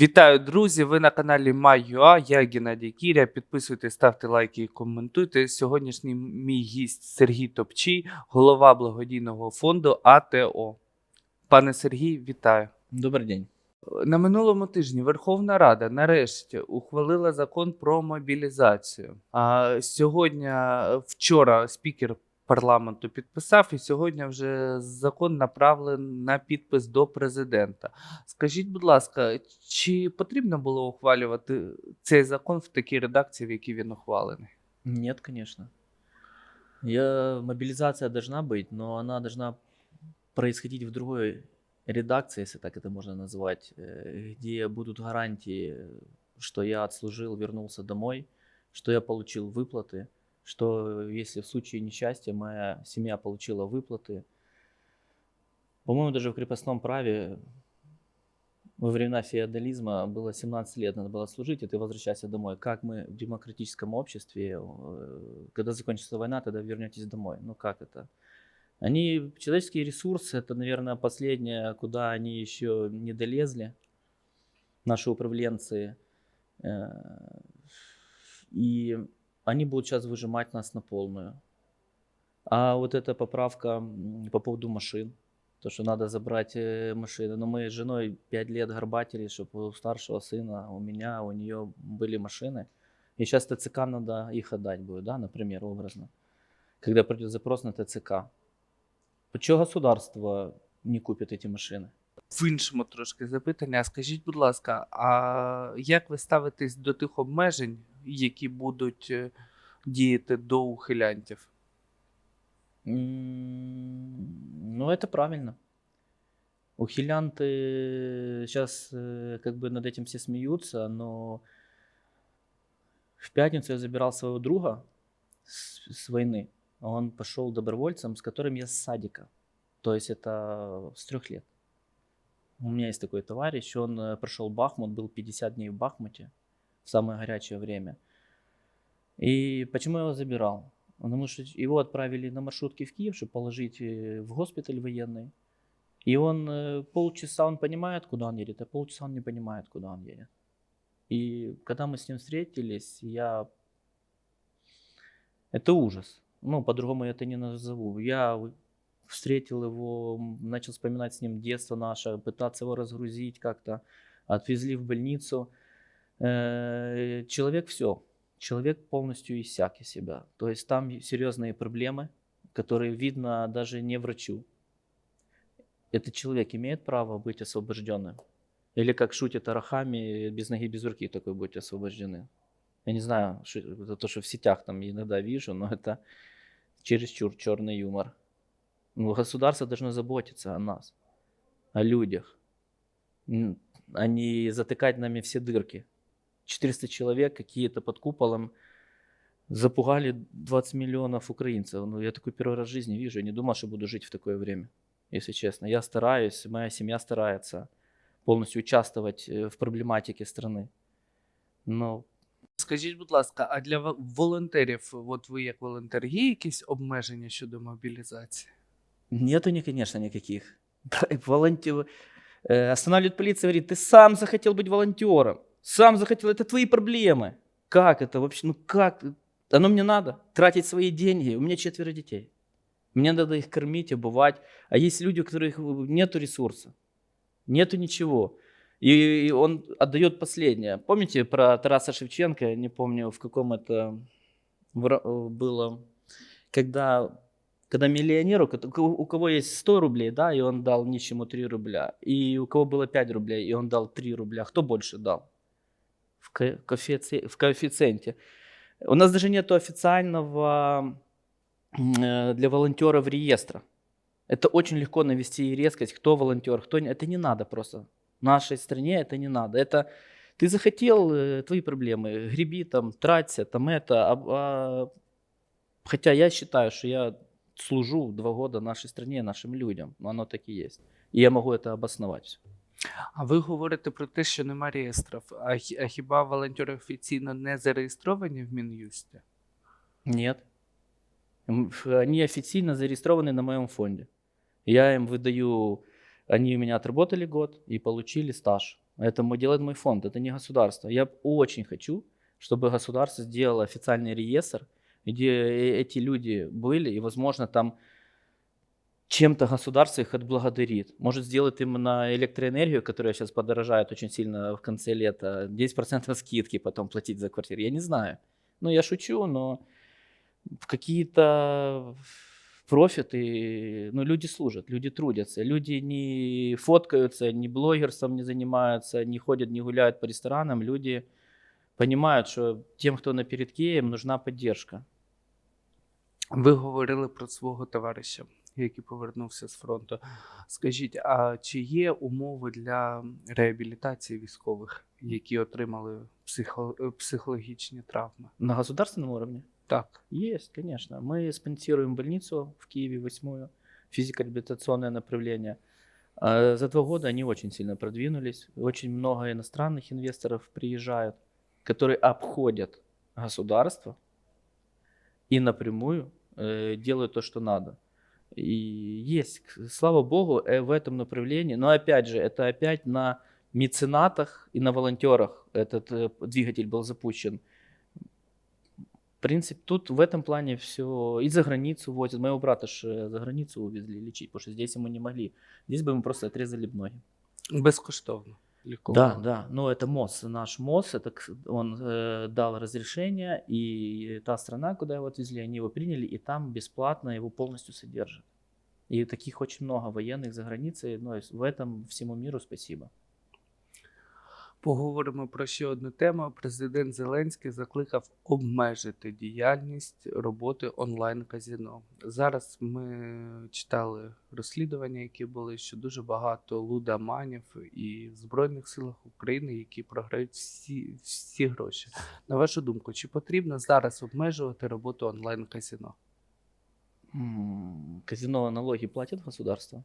Вітаю, друзі! Ви на каналі Май.ua, я Геннадій Кіря. Підписуйтесь, ставте лайки і коментуйте. Сьогоднішній мій гість Сергій Топчій, голова благодійного фонду АТО. Пане Сергій, вітаю. Добрий день. На минулому тижні Верховна Рада нарешті ухвалила закон про мобілізацію. А сьогодні, вчора, спікер парламенту підписав, і сьогодні вже закон направлений на підпис до президента. Скажіть, будь ласка, чи потрібно було ухвалювати цей закон в такій редакції, в якій він ухвалений? Нет, конечно. Я, мобилизация должна быть, но она должна происходить в другой редакции, если так это можно назвать, э, где будут гарантии, что я отслужил, вернулся домой, что я получил выплаты, Что если в случае несчастья моя семья получила выплаты. По-моему, даже в крепостном праве во времена феодализма было 17 лет, надо было служить, и ты возвращайся домой. Как мы в демократическом обществе, э, когда закончится война, тогда вернетесь домой. Ну как это? Они, человеческие ресурсы, это, наверное, последнее, куда они еще не долезли, наши управленцы. Э, И они будут сейчас выжимать нас на полную. А вот эта поправка м, по поводу машин, то, что надо забрать э, машины. Но мы с женой 5 лет горбатили, чтобы у старшего сына, у меня, у нее были машины. И сейчас ТЦК надо их отдать будет, да, например, образно. Когда придет запрос на ТЦК. Почему государство не купит эти машины? В іншому трошки запитання. Скажіть, будь ласка, а як ви ставитесь до тих обмежень, які будуть е, діяти до ухилянтів? М, Ну, это правильно. Ухилянты сейчас как бы над этим все смеются, но в пятницу я забирал своего друга с, с войны. Он пошел добровольцем, с которым я с садика. То есть это с трех лет. У меня есть такой товарищ, он э, прошел Бахмут, был 50 дней в Бахмуте в самое горячее время. И почему я его забирал? Потому что его отправили на маршрутке в Киев, чтобы положить э, в госпиталь военный. И он э, полчаса он понимает, куда он едет, а полчаса он не понимает, куда он едет. И когда мы с ним встретились, я... Это ужас. Ну, по-другому я это не назову. Я встретил его, начал вспоминать с ним детство наше, пытаться его разгрузить как-то. Отвезли в больницу. Э, Человек все. Человек полностью иссяк из себя. То есть там серьезные проблемы, которые видно даже не врачу. Этот человек имеет право быть освобожденным? Или как шутят арахами, без ноги, без руки такой быть освобождены? Я не знаю, это то, что в сетях там иногда вижу, но это чересчур черный юмор. Ну, государство должно заботиться о нас, о людях, а не затыкать нами все дырки. 400 человек какие-то под куполом запугали 20 миллионов украинцев. Ну, я такой первый раз в жизни вижу. Я не думал, что буду жить в такое время, если честно. Я стараюсь, моя семья старается полностью участвовать э, в проблематике страны. Но Скажіть, будь ласка, а для ва- волонтерів, от ви як волонтер, є якісь обмеження щодо мобілізації? нету, ни, конечно, никаких. Волонтер... э, Останавливает полиция, говорит, ты сам захотел быть волонтером. Сам захотел, это твои проблемы. Как это вообще? Ну как? Оно мне надо тратить свои деньги. У меня четверо детей. Мне надо их кормить, обувать. А есть люди, у которых нету ресурса, нету ничего. И он отдает последнее. Помните про Тараса Шевченко? Я не помню, в каком это э, было. Когда, когда миллионеру, у кого есть 100 рублей, да, и он дал нищему 3 рубля. И у кого было 5 рублей, и он дал 3 рубля. Кто больше дал? В, ко- коэффици- в коэффициенте. У нас даже нет официального э, для волонтеров реестра. Это очень легко навести и резкость, кто волонтер, кто не. Это не надо просто. В нашей стране это не надо. Это ты захотел, э, твои проблемы, греби там, траться, там это. а- а Хотя я считаю, что я служу два года нашей стране, нашим людям. Но оно так и есть. И я могу это обосновать. всё. А ви говорите про те, що немає реєстрів. А, хі- а хіба волонтери офіційно не зареєстровані в Мін'юсті? Нет. М, ф- Они официально зарегистрированы на моем фонде. Я им выдаю, они у меня отработали год и получили стаж. Это мой, делает мой фонд, это не государство. Я очень хочу, чтобы государство сделало официальный реестр, где э- эти люди были, и, возможно, там чем-то государство их отблагодарит. Может, сделать им на электроэнергию, которая сейчас подорожает очень сильно в конце лета, 10% скидки потом платить за квартиру. Я не знаю. Ну, я шучу, но какие-то профиты, ну, люди служат, люди трудятся, люди не фоткаются, не блогерством не занимаются, не ходят, не гуляют по ресторанам, люди понимают, что тем, кто на передке, им нужна поддержка. Ви говорили про свого товариша, який повернувся з фронту. Скажіть, а чи є умови для реабілітації військових, які отримали психо- е, психологічні травми? На государственном уровне? Так. Есть, конечно. Мы спонсируем больницу в Киеве, восьмую, физико-реабилитационное направление. А За два года они очень сильно продвинулись. Очень много иностранных инвесторов приезжают, которые обходят государство и напрямую э, делают то, что надо. И есть, слава богу, э, в этом направлении. Но опять же, это опять на меценатах и на волонтерах этот э, двигатель был запущен. В принципе, тут в этом плане все и за границу возят. Моего брата ж э, за границу увезли лечить, потому что здесь ему не могли. Здесь бы ему просто отрезали ноги. Безкоштовно. Лікування. Да, да. Но это МОЗ, наш МОЗ, это он э, дал разрешение, и та страна, куда его отвезли, они его приняли, и там бесплатно его полностью содержат. И таких очень много военных за границей. И в этом всему миру спасибо. Поговоримо про ще одну тему. Президент Зеленський закликав обмежити діяльність роботи онлайн-казіно. Зараз ми читали розслідування, які були, що дуже багато лудоманів і в Збройних силах України, які програють всі, всі гроші. На вашу думку, чи потрібно зараз обмежувати роботу онлайн-казіно? М, Казино налоги платит государство?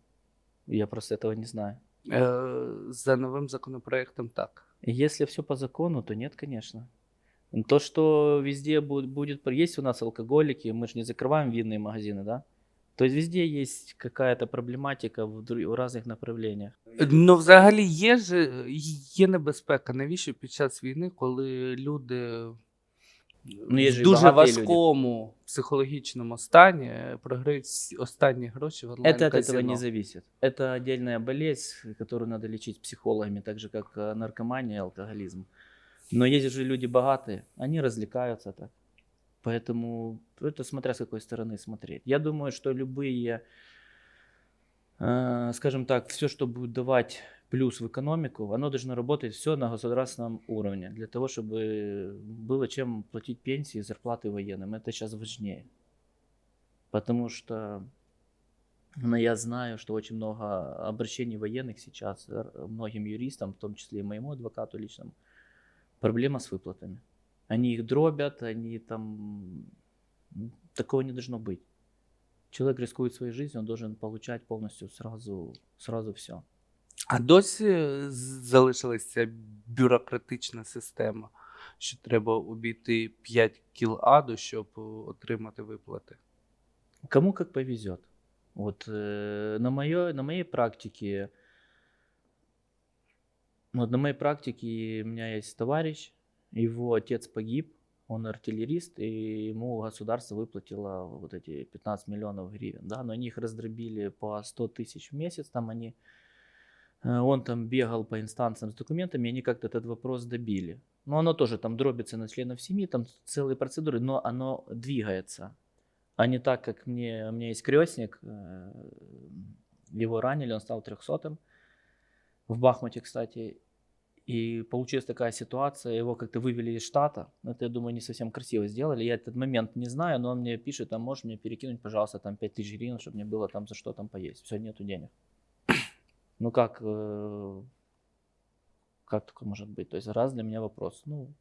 Я просто этого не знаю. Е, за новим законопроектом так. Если все по закону, то нет, конечно. То, что везде будет, будет... Есть у нас алкоголики, мы же не закрываем винные магазины, да? То есть везде есть какая-то проблематика в, дру- в разных направлениях. Ну, взагалі є ж є небезпека. Навіщо під час війни, коли люди Ну, є ж в і дуже багаті люди. важкому психологічному стані е, програють всі останні гроші в онлайн Это от этого не зависит. Это отдельная болезнь, которую надо лечить психологами, так же как э, наркомания и алкоголизм. Но есть же люди богатые, они развлекаются так. Поэтому это смотря с какой стороны смотреть. Я думаю, что любые, э, скажем так, все, что будет давать плюс в экономику, оно должно работать все на государственном уровне, для того, чтобы было чем платить пенсии и зарплаты военным. Это сейчас важнее. Потому что но я знаю, что очень много обращений военных сейчас, многим юристам, в том числе и моему адвокату личному, проблема с выплатами. Они их дробят, они там... Такого не должно быть. Человек рискует своей жизнью, он должен получать полностью сразу, сразу все. А досі з- залишилася ця бюрократична система, що треба обійти 5 кіл аду, щоб е, отримати виплати. Кому как повезет. Вот э, на, моё, на моей практике, вот на моей практике у меня есть товарищ, его отец погиб, он артиллерист, и ему государство выплатило вот эти 15 миллионов гривен, да, но они их раздробили по 100 тысяч в месяц, там они, э, он там бегал по инстанциям с документами, и они как-то этот вопрос добили. Но оно тоже там дробится на членов семьи, там целые процедуры, но оно двигается. А не так, как мне, у меня есть крестник, э, его ранили, он стал трехсотым в Бахмуте, кстати, и получилась такая ситуация, его как-то вывели из штата, это, я думаю, не совсем красиво сделали, я этот момент не знаю, но он мне пишет, а можешь мне перекинуть, пожалуйста, там 5000 гривен, чтобы мне было там за что там поесть, все, нету денег. Ну как, э, как такое может быть? То есть раз для меня вопрос, ну,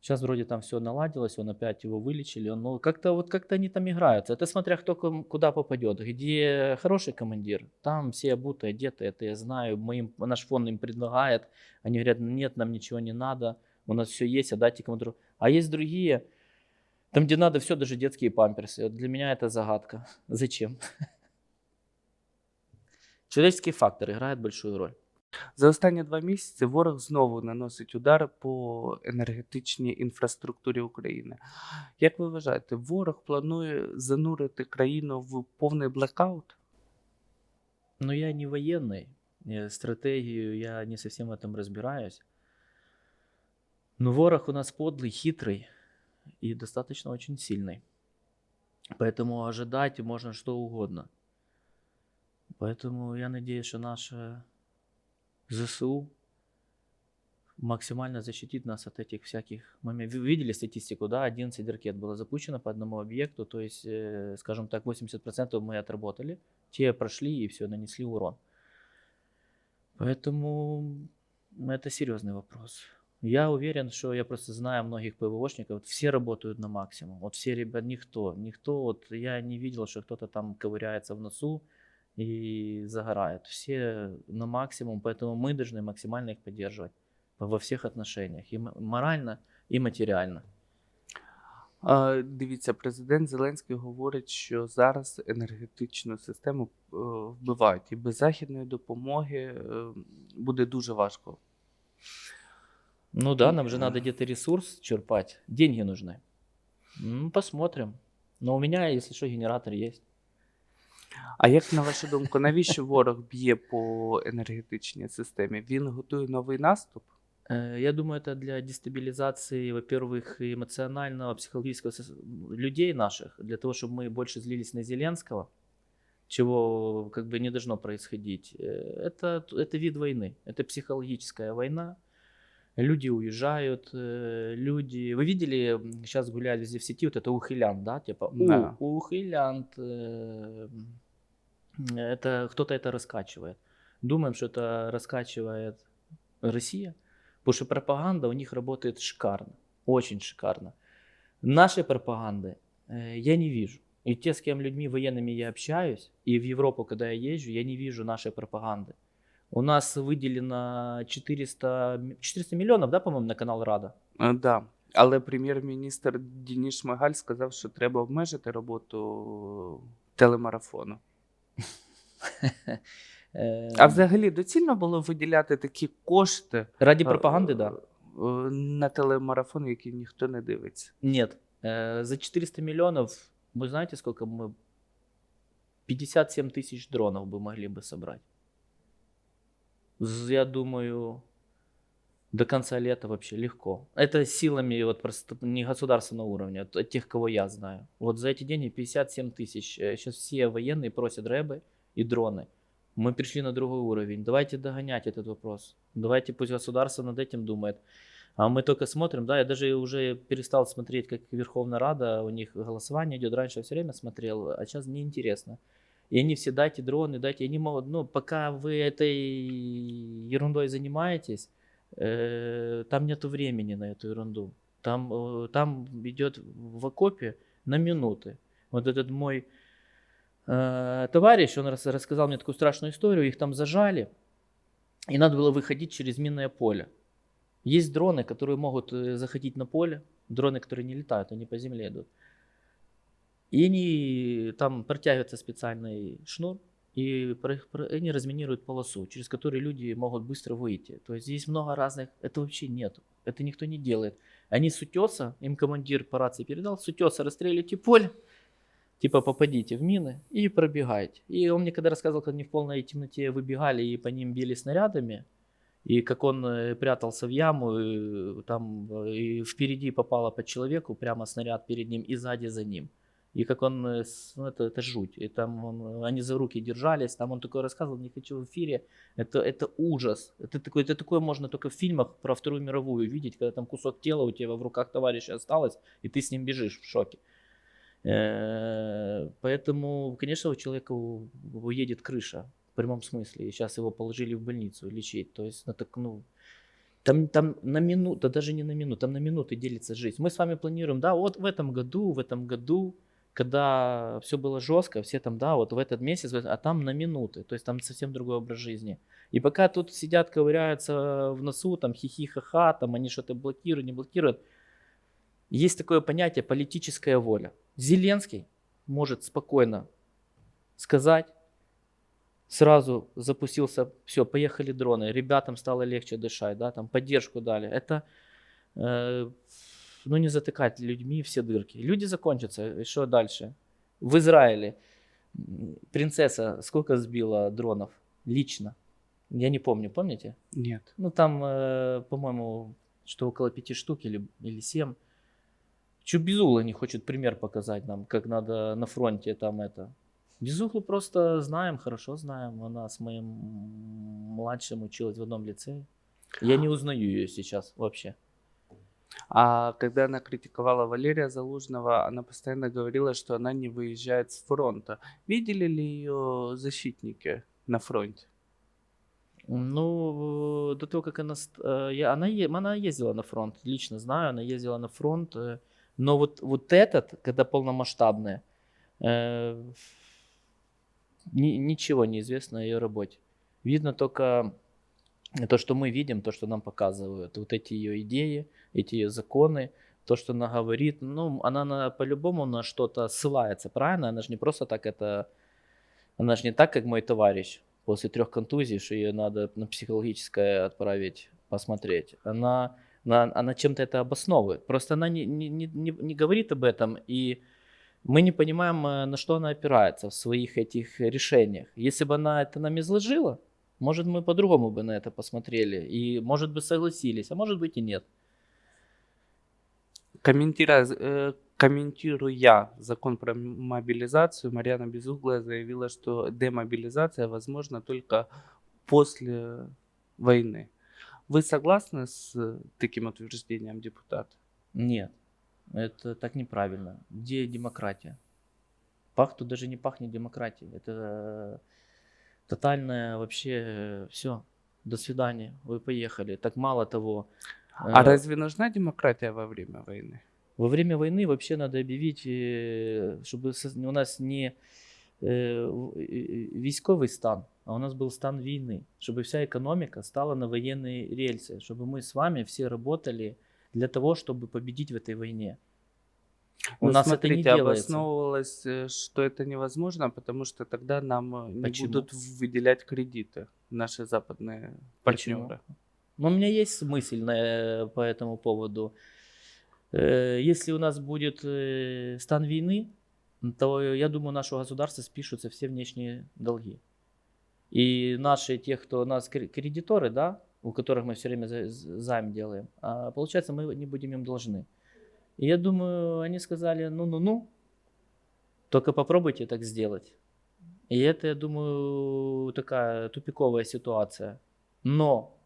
Сейчас вроде там все наладилось, он опять его вылечили. Он, ну, как-то вот как-то они там играются. Это смотря кто куда попадет. Где хороший командир, там все обуты, одеты, это я знаю. Мы им, наш фонд им предлагает. Они говорят, нет, нам ничего не надо. У нас все есть, отдайте командиру. А есть другие, там, где надо все, даже детские памперсы. Для меня это загадка. Зачем? Человеческий фактор играет большую роль. За останні два місяці ворог знову наносить удар по енергетичній інфраструктурі України. Як ви вважаєте, ворог планує занурити країну в повний блекаут? Но я не военный, э, стратегию я не совсем в этом разбираюсь. Но ворог у нас подлый, хитрый и достаточно очень сильный. Поэтому ожидать можно что угодно. Поэтому я надеюсь, что наше ЗСУ максимально защитит нас от этих всяких моментов. Вы видели статистику, да? 11 ракет было запущено по одному объекту, то есть, э, скажем так, 80% мы отработали, те прошли и все, нанесли урон. Поэтому это серьезный вопрос. Я уверен, что я просто знаю многих ПВОшников, вот все работают на максимум. Вот все ребят, никто, никто, вот я не видел, что кто-то там ковыряется в носу и загорает. Все на максимум, поэтому мы должны максимально их поддерживать во всех отношениях, и м- морально, и материально. А, Дивіться, президент Зеленський говорить, що зараз енергетичну систему е, вбивають, і без західної допомоги е, буде дуже важко. Ну да, нам же надо где-то ресурс черпать, деньги нужны. Ну, посмотрим. Но у меня, если что, генератор есть. А як на вашу думку, навіщо ворог б'є по енергетичній системі? Він готує новий наступ? Э, Я думаю, это для дестабилизации, во-первых, эмоционального, психологического сос- людей наших, для того, чтобы мы больше злились на Зеленского, чего как бы не должно происходить. Э, Это, это вид войны, это психологическая война. Люди уезжают, э, люди... Вы видели, сейчас гуляют везде в сети, вот это ухилянт, да? Типа, у, Да. ухилянт. э, Это кто-то это раскачивает. Думаем, что это раскачивает Россия, потому что пропаганда у них работает шикарно, очень шикарно. Нашей пропаганды э, я не вижу. И те, с кем людьми военными я общаюсь, и в Европу, когда я езжу, я не вижу нашей пропаганды. У нас выделено 400, м- 400 миллионов, да, по-моему, на канал Рада? Е, Да. Але прем'єр-міністр Дініш Шмигаль сказав, що треба обмежити роботу телемарафону. Э, А взагалі доцільно було виділяти такі кошти Ради е, пропаганды, да. е, на телемарафон, який ніхто не дивиться. Нет. Э, За 400 миллионов, вы знаете, сколько мы... 57 тысяч дронов бы могли бы собрать. З- Я думаю, до конца лета вообще легко. Это силами вот просто не государственного уровня, а тех, кого я знаю. Вот за эти деньги 57 тысяч. Сейчас все военные просят рэбы и дроны. Мы пришли на другой уровень. Давайте догонять этот вопрос. Давайте пусть государство над этим думает. А мы только смотрим, да, я даже уже перестал смотреть, как Верховная Рада, у них голосование идет. Раньше все время смотрел, а сейчас неинтересно. И они все дайте дроны, дайте. Они могут, ну, пока вы этой ерундой занимаетесь, э, там нету времени на эту ерунду. Там, э, там идет в окопе на минуты. Вот этот мой э, товарищ, он рас- рассказал мне такую страшную историю, их там зажали, и надо было выходить через минное поле. Есть дроны, которые могут э, заходить на поле, дроны, которые не летают, они по земле идут. И они там протягивается специальный шнур, и они разминируют полосу, через которую люди могут быстро выйти. То есть здесь много разных, это вообще нет, это никто не делает. Они с утеса, им командир по рации передал, с утеса расстреливайте поле, типа попадите в мины и пробегайте. И он мне когда рассказывал, как они в полной темноте выбегали и по ним били снарядами, и как он э, прятался в яму, и, там э, и впереди попало по человеку, прямо снаряд перед ним и сзади за ним. И как он, э, ну это, это жуть. И там он, они за руки держались, там он такое рассказывал, не хочу в эфире. Это, это ужас. Это такое, это такое можно только в фильмах про Вторую мировую видеть, когда там кусок тела у тебя в руках товарища осталось, и ты с ним бежишь в шоке. Э, Поэтому, конечно, у человека уедет крыша в прямом смысле. И сейчас его положили в больницу лечить. То есть, ну, так, ну, там, там на минуту, да даже не на минуту, там на минуты делится жизнь. Мы с вами планируем, да, вот в этом году, в этом году, когда все было жестко, все там, да, вот в этот месяц, а там на минуты, то есть там совсем другой образ жизни. И пока тут сидят, ковыряются в носу, там хихи-ха-ха, там они что-то блокируют, не блокируют, есть такое понятие политическая воля. Зеленский может спокойно сказать, сразу запустился, все, поехали дроны, ребятам стало легче дышать, да, там поддержку дали. Это, э, ну, не затыкать людьми все дырки. Люди закончатся, и что дальше? В Израиле принцесса сколько сбила дронов лично? Я не помню, помните? Нет. Ну, там, э, по-моему, что около пяти штук или, или семь. Чё Безугла не хочет пример показать нам, как надо на фронте там это. Безуглу просто знаем, хорошо знаем. Она с моим младшим училась в одном лицее. Я не узнаю ее сейчас вообще. А когда она критиковала Валерия Залужного, она постоянно говорила, что она не выезжает с фронта. Видели ли ее защитники на фронте? Ну, до того, как она... э, Я, она, она ездила на фронт, лично знаю, она ездила на фронт. э, Но вот, вот этот, когда полномасштабная, э, ни- ничего не известно о ее работе. Видно только то, что мы видим, то, что нам показывают. Вот эти ее идеи, эти ее законы, то, что она говорит. Ну, она на, по-любому на что-то ссылается, правильно? Она же не просто так это... Она же не так, как мой товарищ после трех контузий, что ее надо на психологическое отправить посмотреть. Она, она, она чем-то это обосновывает. Просто она не, не, не, не не говорит об этом, и мы не понимаем, э, на что она опирается в своих этих решениях. Если бы она это нам изложила, может, мы по-другому бы на это посмотрели, и, может быть, согласились, а может быть и нет. Комментируя, э, комментируя закон про мобилизацию, Марьяна Безуглая заявила, что демобилизация возможна только после войны. Вы согласны с э, таким утверждением депутата? Нет, это так неправильно. Где демократия? Пах тут даже не пахнет демократией. Это тотальное вообще все. До свидания, вы поехали. Так мало того, А э, разве нужна демократия во время войны? во время войны вообще надо объявить, э, чтобы у нас не э, э, військовий стан, а у нас был стан войны, чтобы вся экономика стала на военные рельсы, чтобы мы с вами все работали для того, чтобы победить в этой войне. У Ну, нас это не смотрите, делается. обосновывалось, э, что это невозможно, потому что тогда нам э, не Почему? будут выделять кредиты наши западные Почему? партнеры. Но у меня есть мысль на, э, по этому поводу. Если у нас будет стан войны, то я думаю, нашего государства спишутся все внешние долги. И наши, те, кто у нас кре- кредиторы, да, у которых мы все время займ делаем, а получается, мы не будем им должны. И я думаю, они сказали, ну-ну-ну, только попробуйте так сделать. И это, я думаю, такая тупиковая ситуация. Но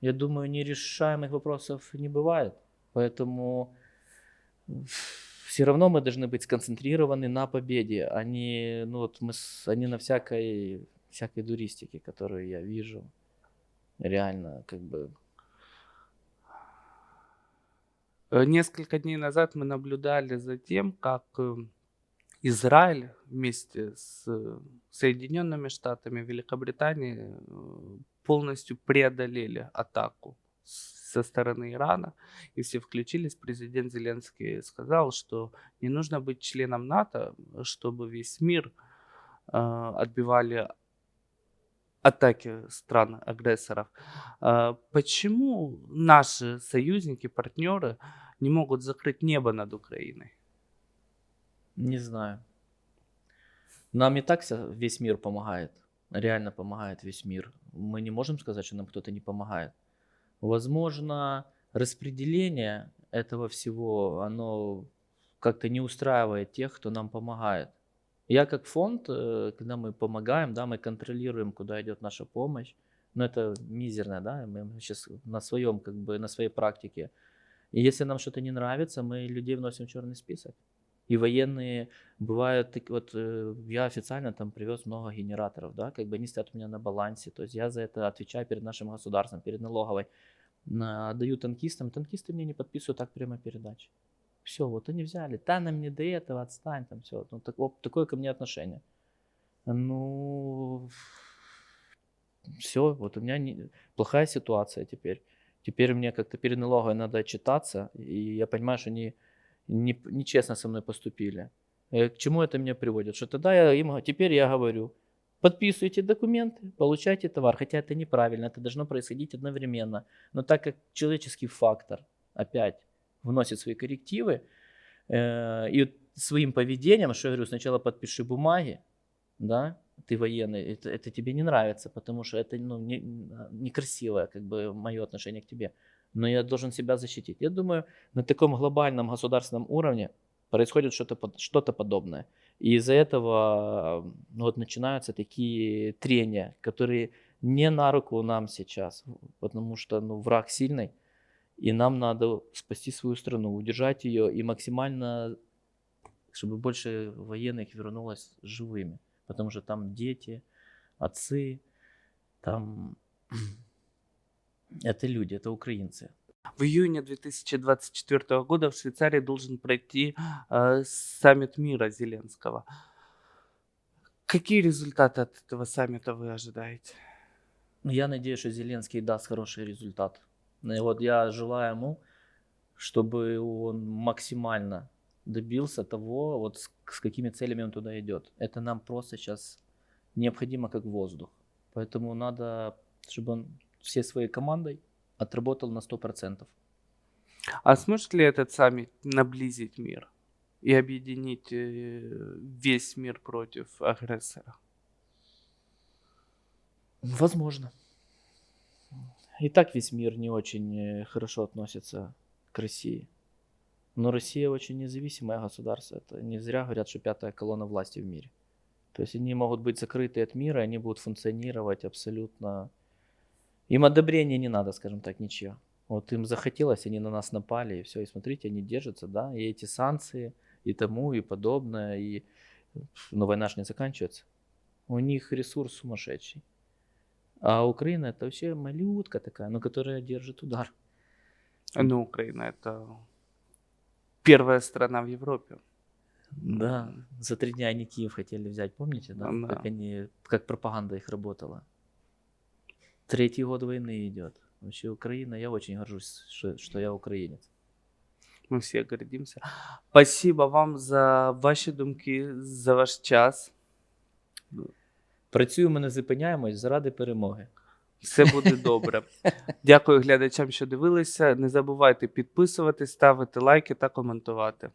я думаю, нерешаемых вопросов не бывает. Поэтому все равно мы должны быть сконцентрированы на победе, а не, ну вот мы, а не на всякой, всякой дуристике, которую я вижу. Реально, как бы. Э, Несколько дней назад мы наблюдали за тем, как э, Израиль вместе с э, Соединенными Штатами, Великобританией э, полностью преодолели атаку со стороны Ирана, и все включились. Президент Зеленский сказал, что не нужно быть членом НАТО, чтобы весь мир э, отбивали атаки стран-агрессоров. А Почему наши союзники, партнеры не могут закрыть небо над Украиной? Не знаю. Нам и так весь мир помогает. Реально помогает весь мир. Мы не можем сказать, что нам кто-то не помогает. Возможно, распределение этого всего, оно как-то не устраивает тех, кто нам помогает. Я как фонд, э, когда мы помогаем, да, мы контролируем, куда идет наша помощь. Но это мизерно, да, мы сейчас на своем, как бы, на своей практике. И если нам что-то не нравится, мы людей вносим в черный список. И военные бывают, вот э, я официально там привез много генераторов, да, как бы они стоят у меня на балансе, то есть я за это отвечаю перед нашим государством, перед налоговой. На- Отдаю танкистам, танкисты мне не подписывают так прямо передачи. Все, вот они взяли, да, нам не до этого, отстань, там все. Ну, так, вот такое ко мне отношение. Ну, все, вот у меня не- плохая ситуация теперь. Теперь мне как-то перед налоговой надо отчитаться, и я понимаю, что они не, нечестно со мной поступили. Э, К чему это меня приводит? Что тогда я им, теперь я говорю, подписываете документы, получаете товар. Хотя это неправильно, это должно происходить одновременно. Но так как человеческий фактор опять вносит свои коррективы, э, и своим поведением, что я говорю, сначала подпиши бумаги, да, ты военный, это, это тебе не нравится, потому что это ну, не, некрасивое как бы мое отношение к тебе. Но я должен себя защитить. Я думаю, на таком глобальном государственном уровне происходит что-то что-то подобное. И из-за этого ну, вот начинаются такие трения, которые не на руку нам сейчас, потому что ну, враг сильный, и нам надо спасти свою страну, удержать ее и максимально, чтобы больше военных вернулось живыми, потому что там дети, отцы, там это люди, это украинцы. В июне 2024 года в Швейцарии должен пройти э, саммит мира Зеленского. Какие результаты от этого саммита вы ожидаете? Ну, Я надеюсь, что Зеленский даст хороший результат. Ну, И вот я желаю ему, чтобы он максимально добился того, вот с, с какими целями он туда идет. Это нам просто сейчас необходимо как воздух. Поэтому надо, чтобы он всей своей командой отработал на 100%. А сможет ли этот саммит наблизить мир и объединить э, весь мир против агрессора? Возможно. И так весь мир не очень э, хорошо относится к России. Но Россия очень независимое государство. Это не зря говорят, что пятая колонна власти в мире. То есть они могут быть закрыты от мира, они будут функционировать абсолютно... Им одобрения не надо, скажем так, ничего. Вот им захотелось, они на нас напали, и все. И смотрите, они держатся, да, и эти санкции, и тому, и подобное, и... Но война же не заканчивается. У них ресурс сумасшедший. А Украина это вообще малютка такая, но которая держит удар. Ну, Украина это первая страна в Европе. Да, за три дня они Киев хотели взять, помните, да? Да. Как они, как пропаганда их работала. Третий год войны идет. Вообще Украина, я очень горжусь, что, что я українець. Ми всі гордимося. Спасибо вам за ваші думки, за ваш час. Працюємо, не зупиняємось заради перемоги. Все буде добре. Дякую глядачам, що дивилися. Не забувайте підписуватись, ставити лайки та коментувати.